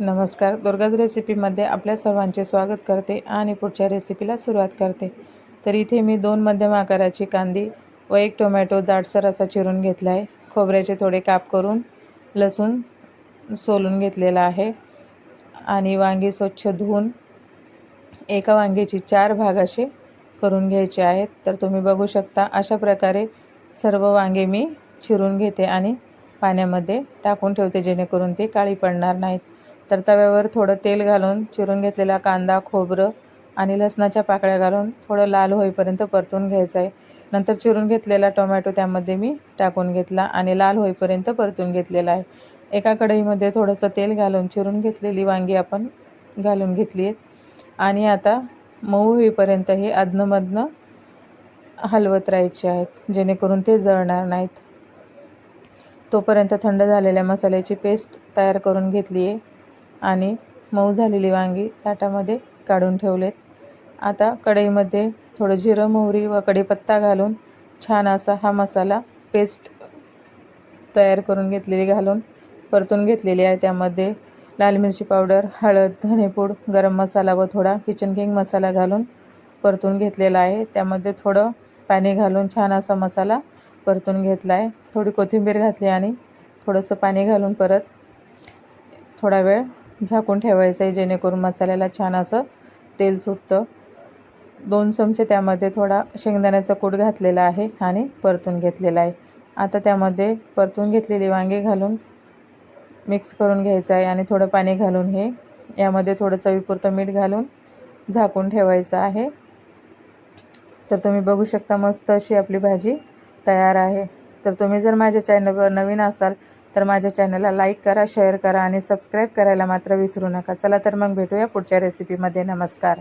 नमस्कार. दुर्गाज रेसिपीमध्ये आपल्या सर्वांचे स्वागत करते आणि पुढच्या रेसिपीला सुरुवात करते. तर इथे मी दोन मध्यम आकाराची कांदी व एक टोमॅटो जाडसर असा चिरून घेतला आहे. खोबऱ्याचे थोडे काप करून लसूण सोलून घेतलेला आहे आणि वांगी स्वच्छ धुवून एका वांगीची चार भाग असे करून घ्यायचे आहेत. तर तुम्ही बघू शकता अशा प्रकारे सर्व वांगे मी चिरून घेते आणि पाण्यामध्ये टाकून ठेवते जेणेकरून ते काळी पडणार नाहीत. तर तव्यावर थोडं तेल घालून चिरून घेतलेला कांदा खोबरं आणि लसणाच्या पाकळ्या घालून थोडं लाल होईपर्यंत परतून घ्यायचं आहे नंतर चिरून घेतलेला टोमॅटो त्यामध्ये मी टाकून घेतला आणि लाल होईपर्यंत परतून घेतलेला आहे. एका कढईमध्ये थोडंसं तेल घालून चिरून घेतलेली वांगी आपण घालून घेतली आहेत आणि आता मऊ होईपर्यंत हे अधनमधनं हलवत राहायचे आहेत जेणेकरून ते जळणार नाहीत. तोपर्यंत थंड झालेल्या मसाल्याची पेस्ट तयार करून घेतली आहे. आणि मऊ झालेली वांगी ताटामध्ये काढून ठेवलेत. आता कढईमध्ये थोडं जिरं मोहरी व कढीपत्ता घालून छान असा हा मसाला पेस्ट तयार करून घेतलेली घालून परतून घेतलेली आहे. त्यामध्ये लाल मिरची पावडर हळद धणेपूड गरम मसाला व थोडा किचन किंग मसाला घालून परतून घेतलेला आहे. त्यामध्ये थोडं पाणी घालून छान असा मसाला परतून घेतला आहे. थोडी कोथिंबीर घातली आणि थोडंसं पाणी घालून परत थोडा वेळ झाकून ठेवायचं आहे जेणेकरून मसाल्याला छान असं तेल सुटतं. दोन चमचे त्यामध्ये थोडा शेंगदाण्याचा कूट घातलेला आहे आणि परतून घेतलेला आहे. आता त्यामध्ये परतून घेतलेली वांगे घालून मिक्स करून घ्यायचं आहे आणि थोडं पाणी घालून हे यामध्ये थोडं चवीपुरतं मीठ घालून झाकून ठेवायचं आहे. तर तुम्ही बघू शकता मस्त अशी आपली भाजी तयार आहे. तर तुम्ही जर माझ्या चॅनलवर नवीन असाल तर माझ्या चॅनलला लाईक करा शेअर करा आणि सबस्क्राईब करायला मात्र विसरू नका. चला तर मग भेटूया पुढच्या रेसिपीमध्ये नमस्कार.